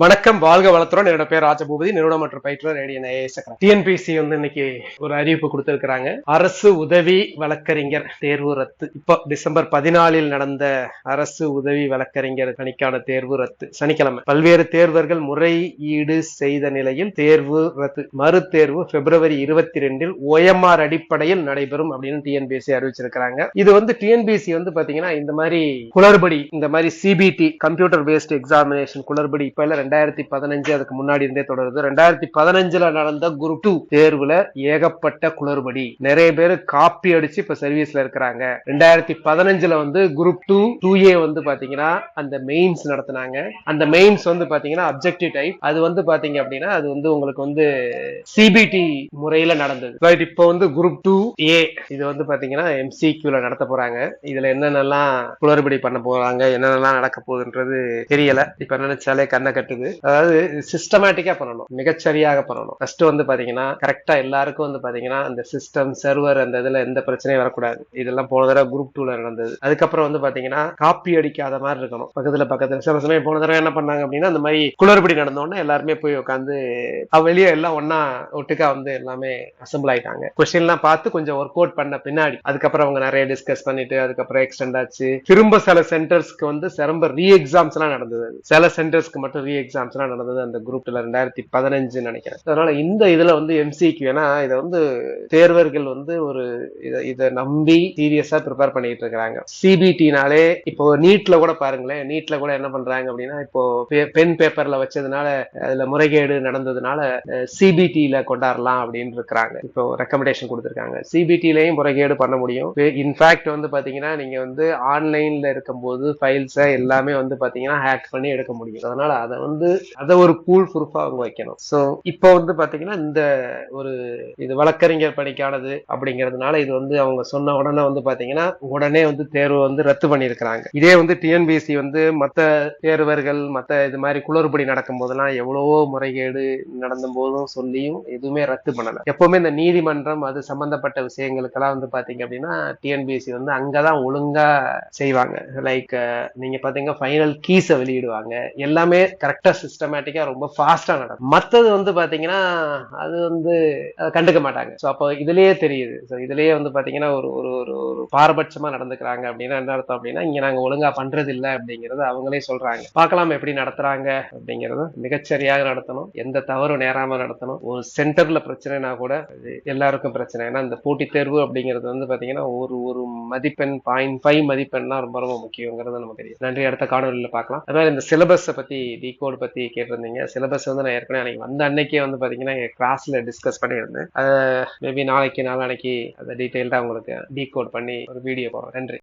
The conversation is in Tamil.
வணக்கம் வாழ்க வளத்துறோம் என்னோட பேர் ராஜபூபதி. நிறுவனம் மற்றும் பயிற்றுவர் ரேடியன் டிஎன்பிசி வந்து இன்னைக்கு ஒரு அறிவிப்பு கொடுத்திருக்கிறாங்க. அரசு உதவி வழக்கறிஞர் தேர்வு ரத்து. இப்போ டிசம்பர் பதினாலில் நடந்த அரசு உதவி வழக்கறிஞர் பணிக்கான தேர்வு ரத்து. சனிக்கிழமை. பல்வேறு தேர்வர்கள் முறையீடு செய்த நிலையில் தேர்வு ரத்து. மறு தேர்வு பிப்ரவரி இருபத்தி ரெண்டில் ஓஎம்ஆர் அடிப்படையில் நடைபெறும் அப்படின்னு டிஎன்பிசி அறிவிச்சிருக்கிறாங்க. இது வந்து டிஎன்பிஎஸ்சி வந்து பாத்தீங்கன்னா இந்த மாதிரி குளறுபடி இந்த மாதிரி சிபிடி கம்ப்யூட்டர் பேஸ்ட் எக்ஸாமினேஷன் குளறுபடி இப்ப ரெண்டாயிரத்தி பதினஞ்சு அதுக்கு முன்னாடி இருந்தே தொடருது. ரெண்டாயிரத்தி பதினஞ்சுல நடந்த குரூப் டூ தேர்வுல ஏகப்பட்ட குளறுபடி. நிறைய பேர் காப்பி அடிச்சு இப்ப சர்வீஸ்ல இருக்கிறாங்க. ரெண்டாயிரத்தி பதினஞ்சுல வந்து குரூப் டூ டூ ஏ வந்து பாத்தீங்கன்னா அந்த மெயின்ஸ் நடத்தினாங்க. அந்த மெயின்ஸ் வந்து பாத்தீங்கன்னா அப்ஜெக்டிவ் டைப் அது வந்து பாத்தீங்க அப்படின்னா அது வந்து உங்களுக்கு வந்து சிபிடி முறையில நடந்தது. ரைட் இப்போ வந்து குரூப் டூ ஏ இது வந்து பாத்தீங்கன்னா எம்சிக்யூல நடத்த போறாங்க. இதுல என்னென்னலாம் குளறுபடி பண்ண போறாங்க என்னென்னலாம் நடக்க போகுதுன்றது தெரியல. இப்ப நினைச்சாலே கண்ணை கட்டுது. அதாவது சிஸ்டமேட்டிக்கா பண்ணணும். மிகச்சரியாக பண்ணணும். ஃபர்ஸ்ட் வந்து பாத்தீங்கன்னா கரெக்டா எல்லாருக்கும் வந்து பாத்தீங்கன்னா அந்த சிஸ்டம் சர்வர் அந்த இதுல எந்த பிரச்சனையும் வரக்கூடாது. இதெல்லாம் போன தடவை குரூப் டூல நடந்தது. அதுக்கப்புறம் வந்து பாத்தீங்கன்னா காப்பி அடிக்காத மாதிரி இருக்கணும். பக்கத்துல பக்கத்துல. சில சமயம் போன தடவை என்ன பண்ணாங்க அப்படின்னா அந்த மாதிரி குளறுபடி நடந்தோடனே எல்லாருமே போய் உட்காந்து வெளியே எல்லாம் ஒன்னா ஒட்டுக்கா வந்து எல்லாமே அசம்பிள் ஆயிட்டாங்க. கொஸ்டின்லாம் பார்த்து கொஞ்சம் ஒர்க் அவுட் பண்ண பின்னாடி அதுக்கப்புறம் அவங்க நிறைய டிஸ்கஸ் பண்ணிட்டு அதுக்கப்புறம் எக்ஸ்டெண்ட் ஆச்சு. திரும்ப சில சென்டர்ஸ்க்கு வந்து சிறம்ப ரீ எக்ஸாம்ஸ் எல்லாம் நடந்தது. சில சென்டர்ஸ்க்கு மட்டும் ரீ எக்ஸாம்ஸ் எல்லாம் நடந்தது அந்த குரூப்ல ரெண்டாயிரத்தி பதினஞ்சு நினைக்கிறேன். அதனால இந்த இதுல வந்து எம்சிக்கு ஏன்னா இதை வந்து தேர்வர்கள் வந்து ஒரு இதை நம்பி சீரியஸா ப்ரிப்பேர் பண்ணிட்டு இருக்காங்க சிபிடினாலே இப்போ நீட்ல கூட பாருங்களேன் நீட்ல கூட என்ன பண்றாங்க அப்படின்னா இப்போ பென் பேப்பர்ல வச்சதுனால அதுல முறைகேடு நடந்ததுனால சிபிடியில கொண்டாடலாம் அப்படின்னு இருக்கிறாங்க. இப்போ ரெக்கமெண்டேஷன் கொடுத்துருக்காங்க. சிபிடிலையும் முறைகேடு பண்ண முடியும். இன்ஃபேக்ட் வந்து பாத்தீங்கன்னா நீங்க வந்து ஆன்லைன்ல இருக்கும்போது ஃபைல்ஸை எல்லாமே வந்து பாத்தீங்கன்னா ஹேக் பண்ணி எடுக்க முடியும். அதனால அதை வந்து வந்து அதை ஒரு கூல் ப்ரூஃபா அவங்க வைக்கணும். ஸோ இப்போ வந்து பாத்தீங்கன்னா இந்த ஒரு இது வழக்கறிஞர் பணிக்கானது அப்படிங்கிறதுனால இது வந்து அவங்க சொன்ன உடனே வந்து பாத்தீங்கன்னா உடனே வந்து தேர்வு வந்து ரத்து பண்ணியிருக்கிறாங்க. இதே வந்து டிஎன்பிஎஸ்சி வந்து மற்ற தேர்வர்கள் மற்ற இது மாதிரி குளறுபடி நடக்கும் போதெல்லாம் எவ்வளவோ முறைகேடு நடந்த போதும் சொல்லியும் எதுவுமே ரத்து பண்ணல. எப்பவுமே இந்த நீதிமன்றம் அது சம்பந்தப்பட்ட விஷயங்களுக்கெல்லாம் வந்து பாத்தீங்க அப்படின்னா டிஎன்பிஎஸ்சி வந்து அங்கதான் ஒழுங்கா செய்வாங்க. லைக் நீங்க பாத்தீங்க ஃபைனல் கீஸை வெளியிடுவாங்க. எல்லாமே கரெக்ட் சிஸ்டமேட்டிக்கா ரொம்ப ஃபாஸ்டா நடக்கும். மத்தது வந்து பாத்தீங்கன்னா அது வந்து அதை கண்டுக்க மாட்டாங்க. ஸோ அப்போ இதுலயே தெரியுது. ஸோ இதுலயே வந்து பாத்தீங்கன்னா ஒரு ஒரு ஒரு ஒரு பாரபட்சமா நடந்துக்கிறாங்க அப்படின்னா என்ன அர்த்தம் அப்படின்னா இங்க நாங்க ஒழுங்கா பண்றது இல்ல அப்படிங்கறது அவங்களே சொல்றாங்க. பார்க்கலாம் எப்படி நடத்துறாங்க அப்படிங்கறது மிகச்சரியாக நடத்தணும். எந்த தவறும் நேராம நடத்தணும். ஒரு சென்டர்ல பிரச்சனைனா கூட எல்லாருக்கும் பிரச்சனை. ஏன்னா இந்த போட்டித் தேர்வு அப்படிங்கிறது வந்து பாத்தீங்கன்னா ஒரு ஒரு மதிப்பெண் பாயிண்ட் ஃபைவ் மதிப்பெண்லாம் ரொம்ப ரொம்ப முக்கியங்கிறது நமக்கு தெரியும். நன்றி. அடுத்த காணொலியில் பார்க்கலாம். அதனால இந்த சிலபஸை பத்தி டிகோட் பத்தி கேட்டிருந்தீங்க. சிலபஸ் வந்து நான் ஏற்கனவே அன்னைக்கு வந்த அன்னைக்கே வந்து பாத்தீங்கன்னா கிளாஸ்ல டிஸ்கஸ் பண்ணியிருந்தேன். அதை மேபி நாளைக்கு நாளானைக்கு அதை டீட்டெயில்டா உங்களுக்கு டீகோட் பண்ணி ஒரு வீடியோ போடுறேன். நன்றி.